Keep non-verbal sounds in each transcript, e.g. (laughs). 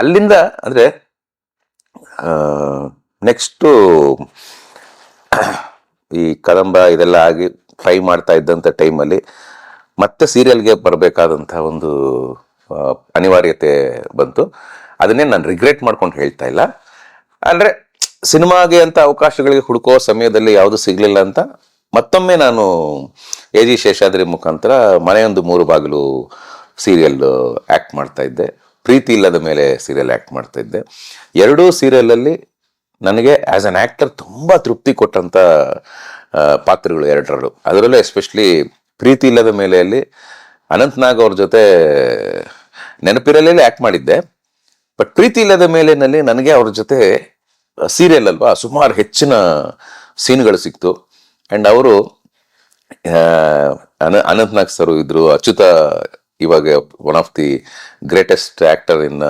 ಅಲ್ಲಿಂದ ಅಂದ್ರೆ ನೆಕ್ಸ್ಟು ಈ ಕದಂಬ ಇದೆಲ್ಲ ಆಗಿ ಟ್ರೈ ಮಾಡ್ತಾ ಇದ್ದಂಥ ಟೈಮಲ್ಲಿ ಮತ್ತೆ ಸೀರಿಯಲ್ಗೆ ಬರಬೇಕಾದಂಥ ಒಂದು ಅನಿವಾರ್ಯತೆ ಬಂತು. ಅದನ್ನೇ ನಾನು ರಿಗ್ರೆಟ್ ಮಾಡ್ಕೊಂಡು ಹೇಳ್ತಾ ಇಲ್ಲ. ಅಂದರೆ, ಸಿನಿಮಾಗೆ ಅಂತ ಅವಕಾಶಗಳಿಗೆ ಹುಡುಕೋ ಸಮಯದಲ್ಲಿ ಯಾವುದು ಸಿಗಲಿಲ್ಲ ಅಂತ ಮತ್ತೊಮ್ಮೆ ನಾನು ಎ ಜಿ ಶೇಷಾದ್ರಿ ಮುಖಾಂತರ ಮನೆಯೊಂದು ಮೂರು ಬಾಗಿಲು ಸೀರಿಯಲ್ ಆ್ಯಕ್ಟ್ ಮಾಡ್ತಾ ಇದ್ದೆ. ಪ್ರೀತಿ ಇಲ್ಲದ ಮೇಲೆ ಸೀರಿಯಲ್ ಆ್ಯಕ್ಟ್ ಮಾಡ್ತಾ ಇದ್ದೆ. ಎರಡೂ ಸೀರಿಯಲಲ್ಲಿ ನನಗೆ ಆ್ಯಸ್ ಅನ್ ಆ್ಯಕ್ಟರ್ ತುಂಬ ತೃಪ್ತಿ ಕೊಟ್ಟಂಥ ಪಾತ್ರಗಳು ಎರಡರಲ್ಲೂ. ಅದರಲ್ಲೂ ಎಸ್ಪೆಷಲಿ ಪ್ರೀತಿ ಇಲ್ಲದ ಮೇಲೆಯಲ್ಲಿ ಅನಂತ್ನಾಗ್ ಅವ್ರ ಜೊತೆ ನೆನಪಿರಲೇ ಆ್ಯಕ್ಟ್ ಮಾಡಿದ್ದೆ. ಬಟ್ ಪ್ರೀತಿ ಇಲ್ಲದ ಮೇಲೆನಲ್ಲಿ ನನಗೆ ಅವ್ರ ಜೊತೆ ಸೀರಿಯಲ್ ಅಲ್ವಾ, ಸುಮಾರು ಹೆಚ್ಚಿನ ಸೀನ್ಗಳು ಸಿಕ್ತು. ಆ್ಯಂಡ್ ಅವರು ಅನ ಅನಂತ್ನಾಗ್ ಸರ್ ಇದ್ರು, ಅಚ್ಯುತ ಇವಾಗ one of the greatest actor in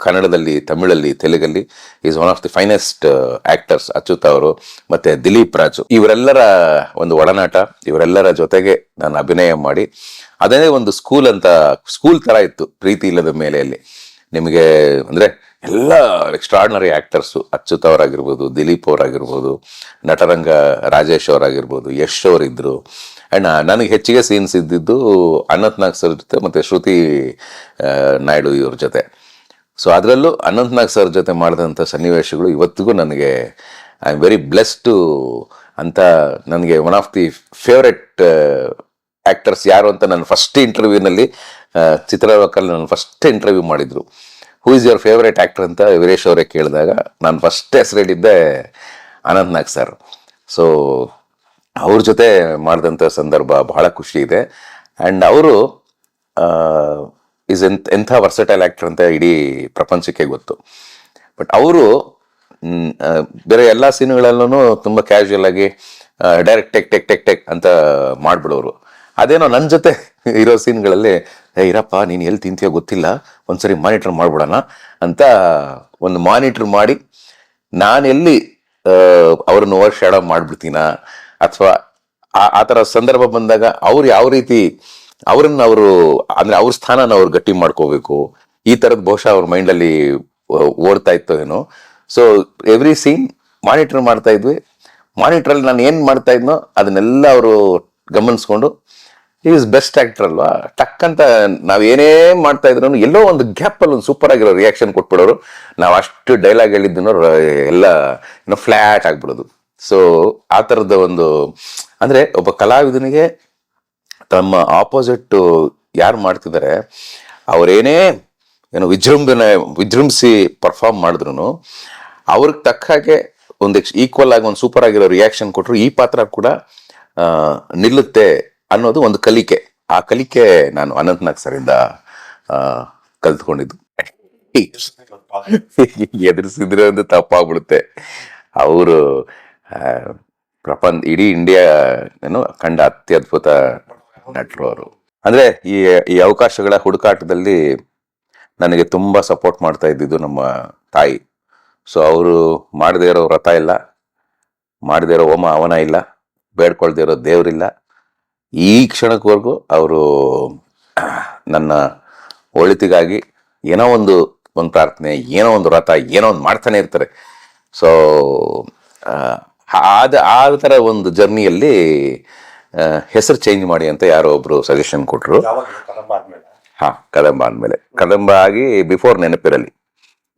ಕನ್ನಡದಲ್ಲಿ, ತಮಿಳಲ್ಲಿ, ತೆಲುಗಲ್ಲಿ is one of the finest actors Achyuth ಅವರು ಮತ್ತೆ ದಿಲೀಪ್ ರಾಜು. ಇವರೆಲ್ಲರ ಒಂದು ಒಡನಾಟ, ಇವರೆಲ್ಲರ ಜೊತೆಗೆ ನಾನು ಅಭಿನಯ ಮಾಡಿ, ಅದೇ ಒಂದು ಸ್ಕೂಲ್ ಅಂತ ಸ್ಕೂಲ್ ತರ ಇತ್ತು ಪ್ರೀತಿ ಇಲ್ಲದ ಮೇಲೆಯಲ್ಲಿ. ನಿಮಗೆ ಅಂದ್ರೆ ಎಲ್ಲ ಎಕ್ಸ್ಟ್ರಾರ್ಡಿನರಿ ಆಕ್ಟರ್ಸು ಅಚ್ಯುತ್ ಅವರಾಗಿರ್ಬೋದು, ದಿಲೀಪ್ ಅವರಾಗಿರ್ಬೋದು, ನಟರಂಗ ರಾಜೇಶ್ ಅವರಾಗಿರ್ಬೋದು, ಯಶ್ ಅವರಿದ್ರು ಆ್ಯಂಡ್ ನನಗೆ ಹೆಚ್ಚಿಗೆ ಸೀನ್ಸ್ ಇದ್ದಿದ್ದು ಅನಂತ್ನಾಗ್ ಸರ್ ಜೊತೆ ಮತ್ತು ಶ್ರುತಿ ನಾಯ್ಡು ಇವ್ರ ಜೊತೆ. ಸೊ ಅದರಲ್ಲೂ ಅನಂತ್ನಾಗ್ ಸರ್ ಜೊತೆ ಮಾಡಿದಂಥ ಸನ್ನಿವೇಶಗಳು ಇವತ್ತಿಗೂ ನನಗೆ ಐ ಆಮ್ ವೆರಿ ಬ್ಲೆಸ್ಡ್ ಅಂತ ನನಗೆ one of the favourite actors ಯಾರು ಅಂತ ನನ್ನ ಫಸ್ಟ್ ಇಂಟರ್ವ್ಯೂನಲ್ಲಿ ಚಿತ್ರಲೋಕಲ್ಲಿ ನಾನು ಫಸ್ಟ್ ಇಂಟರ್ವ್ಯೂ ಮಾಡಿದರು. Who is your favourite actor ಅಂತ ವೀರೇಶ್ ಅವರೇ ಕೇಳಿದಾಗ, ನಾನು ಫಸ್ಟ್ ಹೆಸರಿಟ್ಟಿದ್ದೆ ಅನಂತ್ನಾಗ್ ಸರ್ ಸೊ ಅವ್ರ ಜೊತೆ ಮಾಡಿದಂಥ ಸಂದರ್ಭ ಬಹಳ ಖುಷಿ ಇದೆ. ಆ್ಯಂಡ್ ಅವರು ಇಸ್ ಎಂತ ಎಂಥ ವರ್ಸಟೈಲ್ ಆ್ಯಕ್ಟರ್ ಅಂತ ಇಡೀ ಪ್ರಪಂಚಕ್ಕೆ ಗೊತ್ತು. ಬಟ್ ಅವರು ಬೇರೆ ಎಲ್ಲ ಸೀನ್ಗಳಲ್ಲೂ ತುಂಬ ಕ್ಯಾಶುವಲ್ ಆಗಿ direct take take take take ಅಂತ ಮಾಡಿಬಿಡೋರು. ಅದೇನೋ ನನ್ನ ಜೊತೆ ಇರೋ ಸೀನ್ಗಳಲ್ಲಿ, ಏ, ಇರಪ್ಪ, ನೀನು ಎಲ್ಲಿ ತಿಂತೀಯೋ ಗೊತ್ತಿಲ್ಲ, ಒಂದ್ಸರಿ ಮಾನಿಟರ್ ಮಾಡ್ಬಿಡೋಣ ಅಂತ ಒಂದು ಮಾನಿಟರ್ ಮಾಡಿ ನಾನು ಎಲ್ಲಿ ಅವ್ರನ್ನ ಓವರ್ ಶಾಡೋ ಮಾಡ್ಬಿಡ್ತೀನ ಅಥವಾ ಆ ತರ ಸಂದರ್ಭ ಬಂದಾಗ ಅವ್ರು ಯಾವ ರೀತಿ ಅವ್ರನ್ನ ಅವರು, ಅಂದ್ರೆ ಅವ್ರ ಸ್ಥಾನನ ಅವ್ರು ಗಟ್ಟಿ ಮಾಡ್ಕೋಬೇಕು, ಈ ತರದ್ ಬಹುಶಃ ಅವ್ರ ಮೈಂಡಲ್ಲಿ ಓಡ್ತಾ ಇತ್ತು ಏನೋ. ಸೊ ಎವ್ರಿ ಸೀನ್ ಮಾನಿಟರ್ ಮಾಡ್ತಾ ಇದ್ವಿ. ಮಾನಿಟರ್ ಅಲ್ಲಿ ನಾನು ಏನ್ ಮಾಡ್ತಾ ಇದ್ನೋ ಅದನ್ನೆಲ್ಲ ಅವರು ಗಮನಿಸ್ಕೊಂಡು ಈಸ್ ಬೆಸ್ಟ್ ಆಕ್ಟರ್ ಅಲ್ವಾ? ಟಕ್ ಅಂತ ನಾವ್ ಏನೇ ಮಾಡ್ತಾ ಇದ್ರು ಎಲ್ಲೋ ಒಂದು ಗ್ಯಾಪ್ ಅಲ್ಲಿ ಒಂದು ಸೂಪರ್ ಆಗಿರೋ ರಿಯಾಕ್ಷನ್ ಕೊಟ್ಬಿಡೋರು. ನಾವು ಅಷ್ಟು ಡೈಲಾಗ್ ಹೇಳಿದ್ದನ್ನು ಎಲ್ಲ ಏನೋ ಫ್ಲಾಟ್ ಆಗ್ಬಿಡೋದು. ಸೊ ಆ ಥರದ ಒಂದು, ಅಂದರೆ ಒಬ್ಬ ಕಲಾವಿದನಿಗೆ ತಮ್ಮ ಆಪೋಸಿಟ್ ಯಾರು ಮಾಡ್ತಿದ್ದಾರೆ, ಅವರೇನೇ ಏನು ವಿಜೃಂಭಣೆ, ವಿಜೃಂಭಿಸಿ ಪರ್ಫಾರ್ಮ್ ಮಾಡಿದ್ರು ಅವ್ರಿಗೆ ತಕ್ಕ ಹಾಗೆ ಒಂದು ಈಕ್ವಲ್ ಆಗಿ ಒಂದು ಸೂಪರ್ ಆಗಿರೋ ರಿಯಾಕ್ಷನ್ ಕೊಟ್ಟರು ಈ ಪಾತ್ರ ಕೂಡ ನಿಲ್ಲುತ್ತೆ ಅನ್ನೋದು ಒಂದು ಕಲಿಕೆ. ಆ ಕಲಿಕೆ ನಾನು ಅನಂತ್ನಾಗ್ ಸರಿಂದ ಕಲ್ತ್ಕೊಂಡಿದ್ದು. (laughs) ಎದುರಿಸಿದ್ರೆ ಒಂದು ತಪ್ಪಾಗ್ಬಿಡುತ್ತೆ. ಅವರು ಪ್ರಪಂಚ, ಇಡೀ ಇಂಡಿಯಾ ಏನು ಕಂಡ ಅತ್ಯದ್ಭುತ ನಟರು ಅವರು ಅಂದರೆ ಈ ಈ ಅವಕಾಶಗಳ ಹುಡುಕಾಟದಲ್ಲಿ ನನಗೆ ತುಂಬ ಸಪೋರ್ಟ್ ಮಾಡ್ತಾ ಇದ್ದಿದ್ದು ನಮ್ಮ ತಾಯಿ. ಸೊ ಅವರು ಮಾಡದೇ ಇರೋ ವ್ರತ ಇಲ್ಲ, ಮಾಡದೇ ಇರೋ ಹೋಮ ಅವನ ಇಲ್ಲ, ಬೇಡ್ಕೊಳ್ದೇ ಇರೋ ದೇವರಿಲ್ಲ. ಈ ಕ್ಷಣಕ್ಕವರೆಗೂ ಅವರು ನನ್ನ ಒಳಿತಿಗಾಗಿ ಏನೋ ಒಂದು ಒಂದು ಪ್ರಾರ್ಥನೆ, ಏನೋ ಒಂದು ವ್ರತ, ಏನೋ ಒಂದು ಮಾಡ್ತಾನೆ ಇರ್ತಾರೆ. ಸೊ ಆದ ಆ ಥರ ಒಂದು ಜರ್ನಿಯಲ್ಲಿ ಹೆಸರು ಚೇಂಜ್ ಮಾಡಿ ಅಂತ ಯಾರೋ ಒಬ್ರು ಸಜೆಷನ್ ಕೊಟ್ಟರು ಹಾಂ ಕದಂಬ ಆದ್ಮೇಲೆ? ಹಾ ಕದಂಬ ಅಂದಮೇಲೆ ಕದಂಬ ಆಗಿ ಬಿಫೋರ್ ನೆನಪಿರಲಿ.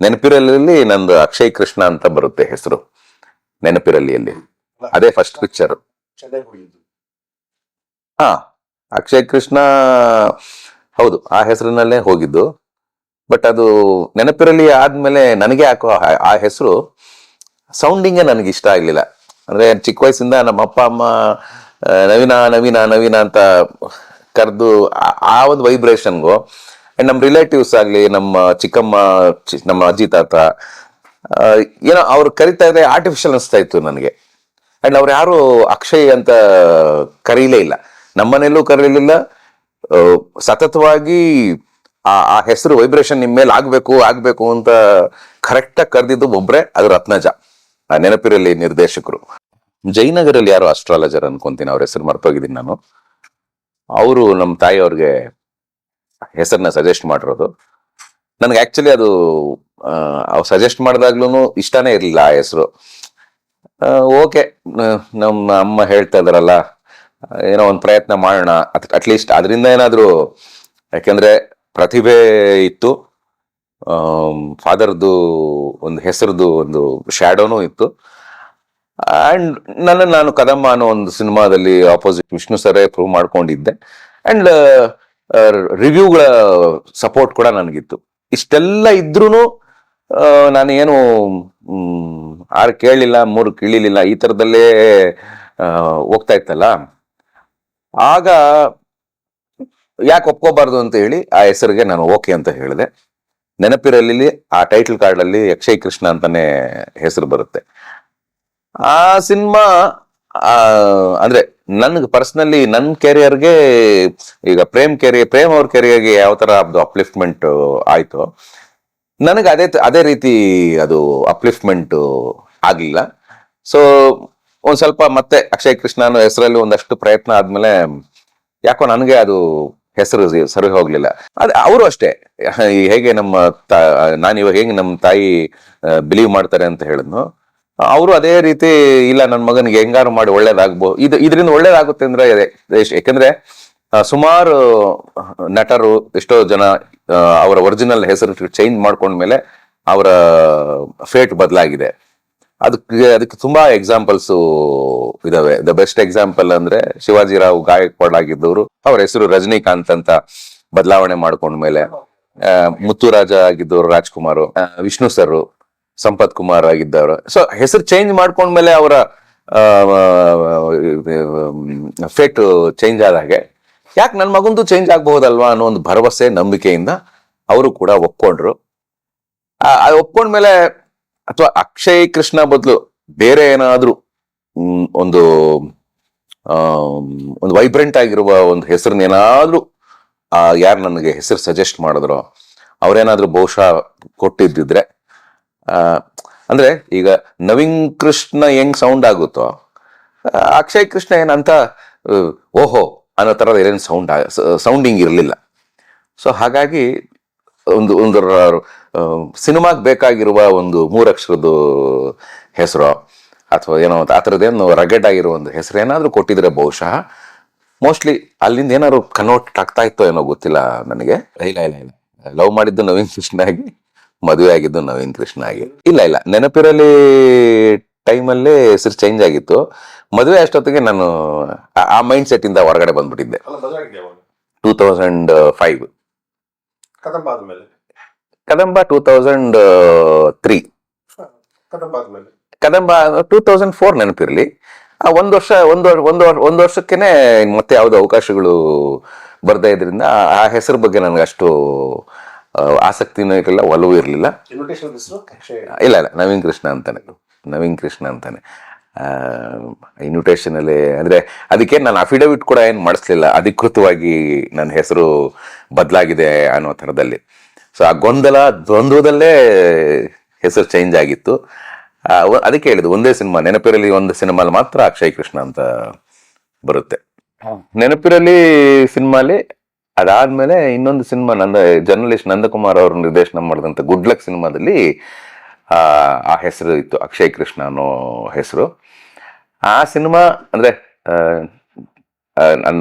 ನೆನಪಿರಲಿ ನಂದು ಅಕ್ಷಯ್ ಕೃಷ್ಣ ಅಂತ ಬರುತ್ತೆ ಹೆಸರು. ನೆನಪಿರಲಿಯಲ್ಲಿ. ಅದೇ ಫಸ್ಟ್ ಪಿಕ್ಚರ್ ಹಾ ಅಕ್ಷಯ್ ಕೃಷ್ಣ ಹೌದು ಆ ಹೆಸರಿನಲ್ಲೇ ಹೋಗಿದ್ದು. ಬಟ್ ಅದು ನೆನಪಿರಲಿ ಆದ್ಮೇಲೆ ನನಗೆ ಯಾಕೋ ಆ ಹೆಸರು ಸೌಂಡಿಂಗೇ ನನಗೆ ಇಷ್ಟ ಆಗ್ಲಿಲ್ಲ. ಅಂದ್ರೆ ಚಿಕ್ಕ ವಯಸ್ಸಿಂದ ನಮ್ಮ ಅಪ್ಪ, ಅಮ್ಮ ನವೀನ ನವೀನ ನವೀನ ಅಂತ ಕರೆದು ಆ ಒಂದು ವೈಬ್ರೇಷನ್ಗು ಅಂಡ್ ನಮ್ಮ ರಿಲೇಟಿವ್ಸ್ ಆಗಲಿ, ನಮ್ಮ ಚಿಕ್ಕಮ್ಮ ನಮ್ಮ ಅಜ್ಜಿ, ತಾತ ಏನೋ ಅವ್ರು ಕರಿತಾ ಇದ್ರೆ ಆರ್ಟಿಫಿಷಿಯಲ್ ಅನಿಸ್ತಾ ಇತ್ತು ನನಗೆ. ಅಂಡ್ ಅವ್ರು ಯಾರು ಅಕ್ಷಯ್ ಅಂತ ಕರೀಲೇ ಇಲ್ಲ. ನಮ್ಮನೆಯಲ್ಲೂ ಕರೀಲಿಲ್ಲ. ಸತತವಾಗಿ ಆ ಆ ಹೆಸರು ವೈಬ್ರೇಷನ್ ನಿಮ್ಮ ಮೇಲೆ ಆಗಬೇಕು ಆಗಬೇಕು ಅಂತ ಕರೆಕ್ಟಾಗಿ ಕರೆದಿದ್ದು ಒಬ್ಬರೇ ಅದು ರತ್ನಜ. ನೆನಪಿರಲಿ ನಿರ್ದೇಶಕರು. ಜೈನಗರಲ್ಲಿ ಯಾರು ಅಸ್ಟ್ರಾಲಜರ್ ಅನ್ಕೊಂತೀನಿ, ಅವ್ರ ಹೆಸರು ಮರ್ತೋಗಿದ್ದೀನಿ ನಾನು. ಅವರು ನಮ್ಮ ತಾಯಿ ಅವ್ರಿಗೆ ಹೆಸರನ್ನ ಸಜೆಸ್ಟ್ ಮಾಡಿರೋದು. ನನಗೆ ಆಕ್ಚುಲಿ ಅದು ಅವ್ರು ಸಜೆಸ್ಟ್ ಮಾಡಿದಾಗ್ಲೂ ಇಷ್ಟನೇ ಇರಲಿಲ್ಲ ಆ ಹೆಸರು. ಓಕೆ ನಮ್ಮ ಅಮ್ಮ ಹೇಳ್ತಾ ಇದಾರಲ್ಲ ಏನೋ ಒಂದು ಪ್ರಯತ್ನ ಮಾಡೋಣ ಅಟ್ಲೀಸ್ಟ್ ಅದರಿಂದ ಏನಾದರೂ, ಯಾಕೆಂದ್ರೆ ಪ್ರತಿಭೆ ಇತ್ತು. ಫಾದರ್ದು ಒಂದು ಹೆಸರದು ಒಂದು ಶ್ಯಾಡೋನು ಇತ್ತು. ಅಂಡ್ ನನ್ನ ನಾನು ಕದಮ್ಮ ಅನ್ನೋ ಒಂದು ಸಿನಿಮಾದಲ್ಲಿ ಆಪೋಸಿಟ್ ವಿಷ್ಣು ಸರೇ ಪ್ರೂವ್ ಮಾಡ್ಕೊಂಡಿದ್ದೆ. ಅಂಡ್ ರಿವ್ಯೂಗಳ ಸಪೋರ್ಟ್ ಕೂಡ ನನಗಿತ್ತು. ಇಷ್ಟೆಲ್ಲ ಇದ್ರೂ ನಾನು ಏನು ಮ್, ಆರು ಕೇಳಲಿಲ್ಲ ಮೂರು ಕೀಳಿಲಿಲ್ಲ ಈ ಥರದಲ್ಲೇ ಹೋಗ್ತಾ ಇತ್ತಲ್ಲ. ಆಗ ಯಾಕೆ ಒಪ್ಕೋಬಾರ್ದು ಅಂತ ಹೇಳಿ ಆ ಹೆಸರಿಗೆ ನಾನು ಓಕೆ ಅಂತ ಹೇಳಿದೆ. ನೆನಪಿರಲಿ ಆ ಟೈಟಲ್ ಕಾರ್ಡ್ ಅಲ್ಲಿ ಅಕ್ಷಯ್ ಕೃಷ್ಣ ಅಂತಾನೆ ಹೆಸರು ಬರುತ್ತೆ. ಆ ಸಿನಿಮಾ ಅಂದ್ರೆ ನನ್ಗೆ ಪರ್ಸನಲಿ ನನ್ನ ಕೆರಿಯರ್ಗೆ ಈಗ ಪ್ರೇಮ್ ಕೆರಿಯರ್ ಪ್ರೇಮ್ ಅವ್ರ ಕೆರಿಯರ್ಗೆ ಯಾವ ತರ ಅದು ಅಪ್ಲಿಫ್ಟ್ಮೆಂಟ್ ಆಯ್ತು, ನನಗೆ ಅದೇ ಅದೇ ರೀತಿ ಅದು ಅಪ್ಲಿಫ್ಟ್ಮೆಂಟ್ ಆಗಲಿಲ್ಲ. ಸೊ ಒಂದ್ ಸ್ವಲ್ಪ ಮತ್ತೆ ಅಕ್ಷಯ್ ಕೃಷ್ಣ ಅನ್ನೋ ಹೆಸರಲ್ಲಿ ಒಂದಷ್ಟು ಪ್ರಯತ್ನ ಆದ್ಮೇಲೆ ಯಾಕೋ ನನಗೆ ಅದು ಹೆಸರು ಸರಿ ಹೋಗ್ಲಿಲ್ಲ. ಅದೇ ಅವರು ಅಷ್ಟೇ. ಹೇಗೆ ನಮ್ಮ ನಾನು ಇವಾಗ ಹೇಗೆ ನಮ್ಮ ತಾಯಿ ಬಿಲೀವ್ ಮಾಡ್ತಾರೆ ಅಂತ ಹೇಳಿದ್ನು. ಅವರು ಅದೇ ರೀತಿ, ಇಲ್ಲ ನನ್ನ ಮಗನಿಗೆ ಹೆಂಗಾರು ಮಾಡಿ ಒಳ್ಳೇದಾಗ್ಬೋದು ಇದು ಇದರಿಂದ ಒಳ್ಳೇದಾಗುತ್ತೆ ಅಂದ್ರೆ ಯಾಕಂದ್ರೆ ಸುಮಾರು, ನಟರು, ಎಷ್ಟೋ ಜನ ಅವರ ಒರಿಜಿನಲ್ ಹೆಸರು ಚೇಂಜ್ ಮಾಡ್ಕೊಂಡ್ಮೇಲೆ ಅವರ ಫೇಟ್ ಬದಲಾಗಿದೆ. ಅದಕ್ಕೆ ಅದಕ್ಕೆ ತುಂಬಾ ಎಕ್ಸಾಂಪಲ್ಸ್ ಇದಾವೆ. ದ ಬೆಸ್ಟ್ ಎಕ್ಸಾಂಪಲ್ ಅಂದ್ರೆ ಶಿವಾಜಿರಾವ್ ಗಾಯಕ್ವಾಡ್ ಆಗಿದ್ದವರು. ಅವ್ರ ಹೆಸರು ರಜನಿಕಾಂತ್ ಅಂತ ಬದಲಾವಣೆ ಮಾಡ್ಕೊಂಡ್ಮೇಲೆ ಮೇಲೆ ಮುತ್ತುರಾಜ ಆಗಿದ್ದವರು ರಾಜ್ಕುಮಾರ್ ವಿಷ್ಣು ಸರ್ ಸಂಪತ್ ಕುಮಾರ್ ಆಗಿದ್ದವರು. ಸೊ ಹೆಸರು ಚೇಂಜ್ ಮಾಡ್ಕೊಂಡ್ಮೇಲೆ ಅವರ ಫೇಟ್ ಚೇಂಜ್ ಆದ ಹಾಗೆ. ಯಾಕೆ ನನ್ನ ಮಗಂದು ಚೇಂಜ್ ಆಗಬಹುದಲ್ವಾ ಅನ್ನೋ ಒಂದು ಭರವಸೆ, ನಂಬಿಕೆಯಿಂದ ಅವರು ಕೂಡ ಒಪ್ಕೊಂಡ್ರು. ಒಪ್ಕೊಂಡ್ಮೇಲೆ ಅಥವಾ ಅಕ್ಷಯ್ ಕೃಷ್ಣ ಬದಲು ಬೇರೆ ಏನಾದ್ರೂ ಒಂದು ಒಂದು ವೈಬ್ರೆಂಟ್ ಆಗಿರುವ ಒಂದು ಹೆಸರನ್ನೇನಾದ್ರೂ ಯಾರು ನನಗೆ ಹೆಸರು ಸಜೆಸ್ಟ್ ಮಾಡಿದ್ರು, ಅವ್ರೇನಾದ್ರೂ ಬಹುಶಃ ಕೊಟ್ಟಿದ್ದಿದ್ರೆ ಅಂದ್ರೆ ಈಗ ನವೀನ್ ಕೃಷ್ಣ ಹೆಂಗ್ ಸೌಂಡ್ ಆಗುತ್ತೋ ಅಕ್ಷಯ್ ಕೃಷ್ಣ ಏನಂತ ಓಹೋ ಅನ್ನೋ ತರದ ಏನೇನು ಸೌಂಡ್ ಸೌಂಡಿಂಗ್ ಇರಲಿಲ್ಲ. ಸೊ ಹಾಗಾಗಿ, ಒಂದು ಒಂದು ಸಿನಿಮಾಗೆ ಬೇಕಾಗಿರುವ ಒಂದು ಮೂರಕ್ಷರದ್ದು ಹೆಸರು ಅಥವಾ ಏನೋ ಆ ಥರದ್ದೇನು ರಗೆಡ್ ಆಗಿರೋ ಒಂದು ಹೆಸರು ಏನಾದರೂ ಕೊಟ್ಟಿದ್ರೆ ಬಹುಶಃ ಮೋಸ್ಟ್ಲಿ ಅಲ್ಲಿಂದ ಏನಾದ್ರು ಕನ್ವರ್ಟ್ ಆಗ್ತಾ ಇತ್ತೋ ಏನೋ ಗೊತ್ತಿಲ್ಲ ನನಗೆ. ಇಲ್ಲ ಇಲ್ಲ ಇಲ್ಲ. ಲವ್ ಮಾಡಿದ್ದು ನವೀನ್ ಕೃಷ್ಣ ಆಗಿ ಮದುವೆ ಆಗಿದ್ದು ನವೀನ್ ಕೃಷ್ಣ ಆಗಿ ಇಲ್ಲ ಇಲ್ಲ. ನೆನಪಿರಲಿ ಟೈಮಲ್ಲೇ ಹೆಸರು ಚೇಂಜ್ ಆಗಿತ್ತು. ಮದುವೆ ಅಷ್ಟೊತ್ತಿಗೆ ನಾನು ಆ- ಆ ಮೈಂಡ್ ಸೆಟ್ ಇಂದ ಹೊರಗಡೆ ಬಂದ್ಬಿಟ್ಟಿದ್ದೆ. Two thousand five Kadamba two thousand three Kadamba two thousand four ನೆನಪಿರಲಿ. ಆ ಒಂದು ವರ್ಷ ಒಂದು ಒಂದು ಒಂದು ವರ್ಷಕ್ಕೇನೆ ಮತ್ತೆ ಯಾವುದೇ ಅವಕಾಶಗಳು ಬರ್ದೇ ಇದ್ರಿಂದ ಆ- ಹೆಸರು ಬಗ್ಗೆ ನನಗೆ ಅಷ್ಟು ಆಸಕ್ತಿನೂ ಇರಲಿಲ್ಲ ಒಲವು ಇರಲಿಲ್ಲ. ಇಲ್ಲ ಇಲ್ಲ ನವೀನ್ ಕೃಷ್ಣ ಅಂತಾನೆ. ನವೀನ್ ಕೃಷ್ಣ ಅಂತಾನೆ. ಇನ್ವಿಟೇಷನ್ ಅಲ್ಲಿ ಅಂದ್ರೆ ಅದಕ್ಕೆ ನಾನು ಅಫಿಡವಿಟ್ ಕೂಡ ಏನು ಮಾಡಿಸ್ಲಿಲ್ಲ. ಅಧಿಕೃತವಾಗಿ ನನ್ನ ಹೆಸರು ಬದಲಾಗಿದೆ ಅನ್ನೋ ಥರದಲ್ಲಿ. ಸೊ ಆ ಗೊಂದಲ ದ್ವಂದ್ವದಲ್ಲೇ ಹೆಸರು ಚೇಂಜ್ ಆಗಿತ್ತು. ಅದಕ್ಕೆ ಹೇಳಿದ್ದು ಒಂದೇ ಸಿನಿಮಾ ನೆನಪಿರಲಿ ಒಂದು ಸಿನಿಮಾಲಿ ಮಾತ್ರ ಅಕ್ಷಯ್ ಕೃಷ್ಣ ಅಂತ ಬರುತ್ತೆ. ನೆನಪಿರಲಿ ಸಿನಿಮಾಲಿ ಅದಾದ್ಮೇಲೆ ಇನ್ನೊಂದು ಸಿನಿಮಾ ನಂದ ಜರ್ನಲಿಸ್ಟ್ ನಂದಕುಮಾರ್ ಅವರು ನಿರ್ದೇಶನ ಮಾಡಿದಂತ ಗುಡ್ ಲಕ್ ಸಿನಿಮಾದಲ್ಲಿ ಆ ಆ ಹೆಸರು ಇತ್ತು ಅಕ್ಷಯ್ ಕೃಷ್ಣ ಅನ್ನೋ ಹೆಸರು. ಆ ಸಿನಿಮಾ ಅಂದ್ರೆ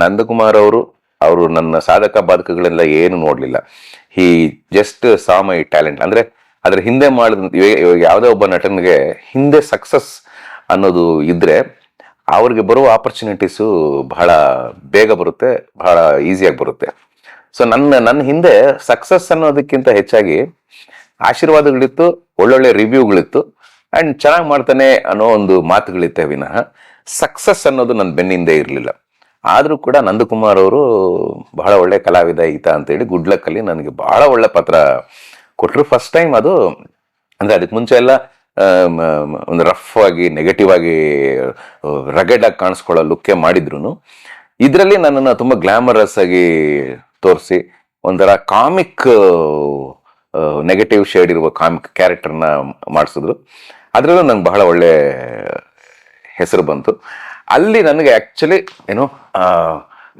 ನಂದಕುಮಾರ್ ಅವರು ಅವರು ನನ್ನ ಸಾಧಕ ಬಾಧಕಗಳೆಲ್ಲ ಏನು ನೋಡಲಿಲ್ಲ. He just saw my talent ಅಂದ್ರೆ ಅದರ ಹಿಂದೆ ಮಾಡಿದ ಇವಾಗ- ಯಾವುದೇ ಒಬ್ಬ ನಟನಿಗೆ ಹಿಂದೆ ಸಕ್ಸಸ್ ಅನ್ನೋದು ಇದ್ರೆ ಅವ್ರಿಗೆ ಬರುವ ಆಪರ್ಚುನಿಟೀಸು ಬಹಳ ಬೇಗ ಬರುತ್ತೆ, ಬಹಳ ಈಸಿಯಾಗಿ ಬರುತ್ತೆ. ಸೊ ನನ್ನ ನನ್ನ ಹಿಂದೆ ಸಕ್ಸಸ್ ಅನ್ನೋದಕ್ಕಿಂತ ಹೆಚ್ಚಾಗಿ ಆಶೀರ್ವಾದಗಳಿತ್ತು, ಒಳ್ಳೊಳ್ಳೆ ರಿವ್ಯೂಗಳಿತ್ತು ಅಂಡ್ ಚೆನ್ನಾಗಿ ಮಾಡ್ತಾನೆ ಅನ್ನೋ ಒಂದು ಮಾತುಗಳಿತ್ತೆ ವಿನಃ ಸಕ್ಸಸ್ ಅನ್ನೋದು ನನ್ನ ಬೆನ್ನಿಂದೆ ಇರಲಿಲ್ಲ. ಆದರೂ ಕೂಡ ನಂದಕುಮಾರ್ ಅವರು ಬಹಳ ಒಳ್ಳೆ ಕಲಾವಿದ, ಈತ ಅಂತೇಳಿ ಗುಡ್ ಲಕ್ಕಲ್ಲಿ ನನಗೆ ಬಹಳ ಒಳ್ಳೆ ಪತ್ರ ಕೊಟ್ಟರು ಫಸ್ಟ್ ಟೈಮ್ ಅದು, ಅಂದರೆ ಅದಕ್ಕೆ ಮುಂಚೆ ಎಲ್ಲ ಒಂದು ರಫ್ ಆಗಿ ನೆಗೆಟಿವ್ ಆಗಿ ರಗಡ್ ಆಗಿ ಕಾಣಿಸ್ಕೊಳ್ಳೋ ಲುಕ್ಕೆ ಮಾಡಿದ್ರು ಇದರಲ್ಲಿ ನನ್ನನ್ನು ತುಂಬ ಗ್ಲಾಮರಸ್ ಆಗಿ ತೋರಿಸಿ, ಒಂಥರ ಕಾಮಿಕ್ ನೆಗೆಟಿವ್ ಶೇಡ್ ಇರುವ ಕಾಮಿಕ್ ಕ್ಯಾರೆಕ್ಟರ್ನ ಮಾಡಿಸಿದ್ರು. ಅದರಲ್ಲೂ ನಂಗೆ ಬಹಳ ಒಳ್ಳೆ ಹೆಸರು ಬಂತು. ಅಲ್ಲಿ ನನಗೆ ಆ್ಯಕ್ಚುಲಿ ಏನು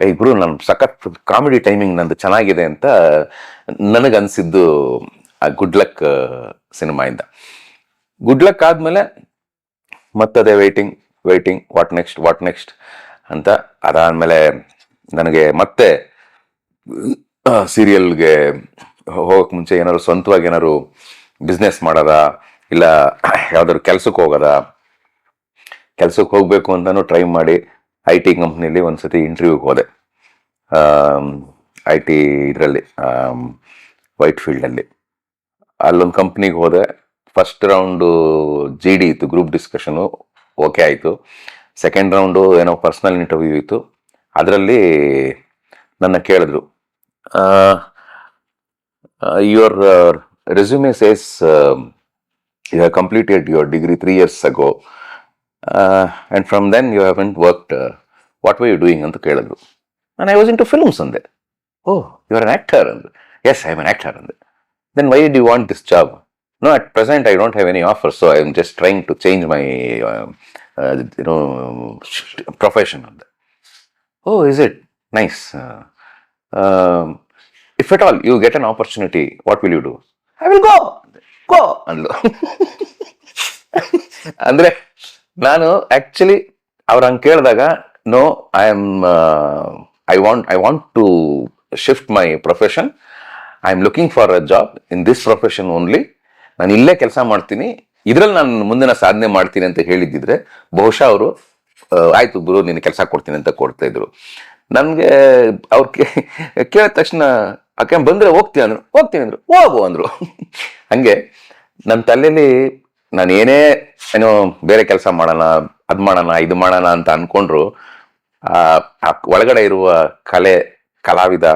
ಈ ಗುರು ನನ್ನ ಸಖತ್ ಕಾಮಿಡಿ ಟೈಮಿಂಗ್ ನಂದು ಚೆನ್ನಾಗಿದೆ ಅಂತ ನನಗನ್ಸಿದ್ದು, ಆ ಗುಡ್ ಲಕ್ ಸಿನಿಮಾಯಿಂದ. ಗುಡ್ ಲಕ್ ಆದಮೇಲೆ ಮತ್ತದೇ waiting waiting what next what next ಅಂತ ಅದಾದಮೇಲೆ ನನಗೆ ಮತ್ತೆ ಸೀರಿಯಲ್ಗೆ ಹೋಗೋಕೆ ಮುಂಚೆ ಏನಾದ್ರು ಸ್ವಂತವಾಗಿ ಏನಾದ್ರು ಬಿಸ್ನೆಸ್ ಮಾಡೋದಾ, ಇಲ್ಲ ಯಾವ್ದಾದ್ರು ಕೆಲ್ಸಕ್ಕೆ ಹೋಗೋದಾ ಕೆಲ್ಸಕ್ಕೆ ಹೋಗಬೇಕು ಅಂತಲೂ ಟ್ರೈ ಮಾಡಿ ಐ ಟಿ ಕಂಪ್ನಿಲಿ ಒಂದ್ಸತಿ ಇಂಟರ್ವ್ಯೂಗೆ ಹೋದೆ. ಐ ಟಿ ಇದರಲ್ಲಿ ವೈಟ್ ಫೀಲ್ಡಲ್ಲಿ ಅಲ್ಲೊಂದು ಕಂಪ್ನಿಗೆ ಹೋದೆ. ಫಸ್ಟ್ ರೌಂಡು ಜಿ ಡಿ ಇತ್ತು ಗ್ರೂಪ್ ಡಿಸ್ಕಷನು ಓಕೆ ಆಯಿತು. ಸೆಕೆಂಡ್ ರೌಂಡು ಏನೋ ಪರ್ಸ್ನಲ್ ಇಂಟರ್ವ್ಯೂ ಇತ್ತು. ಅದರಲ್ಲಿ ನನ್ನ ಕೇಳಿದ್ರು your resume says you have completed your degree three years ago and from then you have worked what why you doing ಅಂತ ಕೇಳಿದ್ರು ನಾನು I was in to films ಅಂದೆ oh you are an actor ಅಂದೆ yes I am an actor ಅಂದೆ then why do want this job no at present I don't have any offer so I am just trying to change my you know profession ಅಂದೆ ಓ is it nice if at all you get an opportunity what will you do I will go go ಅಂದ್ಲು ಅಂದ್ರೆ ನಾನು actually ಅವ್ರು ಹಂಗೆ ಕೇಳಿದಾಗ no I am I want I want to shift my profession I am looking for a job in this profession only ನಾನು ಇಲ್ಲೇ ಕೆಲಸ ಮಾಡ್ತೀನಿ. ಇದರಲ್ಲಿ ನಾನು ಮುಂದಿನ ಸಾಧನೆ ಮಾಡ್ತೀನಿ ಅಂತ ಹೇಳಿದ್ದಿದ್ರೆ, ಬಹುಶಃ ಅವರು ಆಯ್ತು ಗುರು, ನೀನು ಕೆಲಸ ಕೊಡ್ತೀನಿ ಅಂತ ಕೊಡ್ತಾ ಇದ್ರು. ನನಗೆ ಅವ್ರು ಕೇಳಿದ ತಕ್ಷಣ, ಅಕ್ಕ, ಬಂದ್ರೆ ಹೋಗ್ತೀನಿ ಅಂದ್ರು? ಹೋಗ್ತೀನಿ ಅಂದ್ರು. ಹೋಗು ಅಂದ್ರು. (laughs) ಹಂಗೆ ನನ್ನ ತಲೆಯಲ್ಲಿ ನಾನು ಏನೇ ಏನೋ ಬೇರೆ ಕೆಲಸ ಮಾಡೋಣ, ಅದ್ ಮಾಡೋಣ, ಇದು ಮಾಡೋಣ ಅಂತ ಅನ್ಕೊಂಡ್ರು, ಆ ಒಳಗಡೆ ಇರುವ ಕಲೆ, ಕಲಾವಿದ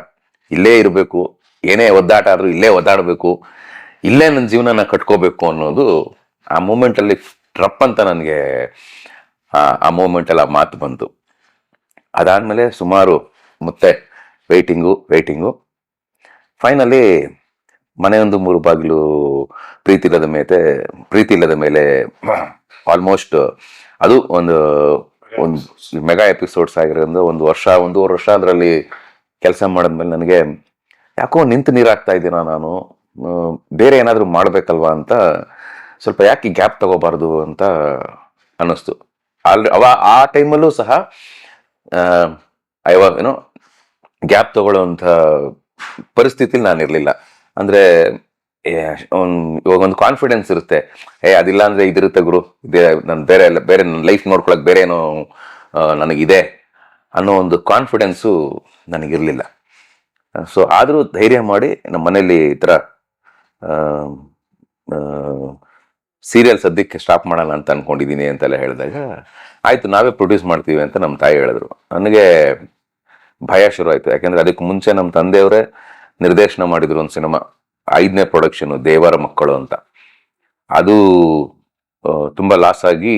ಇಲ್ಲೇ ಇರಬೇಕು, ಏನೇ ಒದ್ದಾಟ ಆದ್ರೂ ಇಲ್ಲೇ ಒದ್ದಾಡಬೇಕು, ಇಲ್ಲೇ ನನ್ನ ಜೀವನನ ಕಟ್ಕೋಬೇಕು ಅನ್ನೋದು ಆ ಮೂಮೆಂಟಲ್ಲಿ ಟ್ರಪ್ ಅಂತ ನನಗೆ, ಆ ಮೂಮೆಂಟಲ್ಲಿ ಆ ಮಾತು ಬಂತು. ಅದಾದಮೇಲೆ ಸುಮಾರು ಮತ್ತೆ ವೆಯ್ಟಿಂಗು ವೆಯ್ಟಿಂಗು ಫೈನಲಿ ಮನೆಯೊಂದು ಮೂರು ಬಾಗಿಲು ಪ್ರೀತಿ ಇಲ್ಲದ ಮೇಲೆ ಪ್ರೀತಿ ಇಲ್ಲದ ಮೇಲೆ ಆಲ್ಮೋಸ್ಟ್ ಅದು ಒಂದು ಒಂದು ಮೆಗಾ ಎಪಿಸೋಡ್ಸ್ ಆಗಿರೋದ್ರಿಂದ ಒಂದು ವರ್ಷ, ಒಂದೂವರೆ ವರ್ಷ ಅದರಲ್ಲಿ ಕೆಲಸ ಮಾಡಿದ್ಮೇಲೆ ನನಗೆ ಯಾಕೋ ನಿಂತು ನೀರಾಗ್ತಾ ಇದ್ದೀನ ನಾನು? ಬೇರೆ ಏನಾದರೂ ಮಾಡಬೇಕಲ್ವಾ ಅಂತ ಸ್ವಲ್ಪ ಯಾಕೆ ಗ್ಯಾಪ್ ತಗೋಬಾರ್ದು ಅಂತ ಅನ್ನಿಸ್ತು. ಆಲ್ರೆ, ಅವ, ಆ ಟೈಮಲ್ಲೂ ಸಹ ಐ ಏನೋ ಗ್ಯಾಪ್ ತಗೊಳ್ಳೋಂಥ ಪರಿಸ್ಥಿತಿಲಿ ನಾನು ಇರಲಿಲ್ಲ ಅಂದರೆ ಇವಾಗ ಒಂದು ಕಾನ್ಫಿಡೆನ್ಸ್ ಇರುತ್ತೆ. ಏ, ಅದಿಲ್ಲ ಅಂದ್ರೆ ಇದಿರುತ್ತೆ ಗುರು. ಇದೇ ನಾನು ಬೇರೆ ಎಲ್ಲ, ಬೇರೆ ನನ್ನ ಲೈಫ್ ನೋಡ್ಕೊಳಕ್ ಬೇರೆ ಏನೋ ನನಗಿದೆ ಅನ್ನೋ ಒಂದು ಕಾನ್ಫಿಡೆನ್ಸು ನನಗಿರಲಿಲ್ಲ. ಸೊ ಆದರೂ ಧೈರ್ಯ ಮಾಡಿ ನಮ್ಮ ಮನೇಲಿ ಈ ಥರ ಸೀರಿಯಲ್ ಸದ್ಯಕ್ಕೆ ಸ್ಟಾಪ್ ಮಾಡೋಣ ಅಂತ ಅಂದ್ಕೊಂಡಿದ್ದೀನಿ ಅಂತೆಲ್ಲ ಹೇಳಿದಾಗ, ಆಯಿತು, ನಾವೇ ಪ್ರೊಡ್ಯೂಸ್ ಮಾಡ್ತೀವಿ ಅಂತ ನಮ್ಮ ತಾಯಿ ಹೇಳಿದ್ರು. ನನಗೆ ಭಯ ಶುರು ಆಯಿತು. ಯಾಕೆಂದರೆ ಅದಕ್ಕೆ ಮುಂಚೆ ನಮ್ಮ ತಂದೆಯವರೇ ನಿರ್ದೇಶನ ಮಾಡಿದ್ರು ಒಂದು ಸಿನಿಮಾ ಐದನೇ ಪ್ರೊಡಕ್ಷನ್ ದೇವರ ಮಕ್ಕಳು ಅಂತ. ಅದು ತುಂಬಾ ಲಾಸ್ ಆಗಿ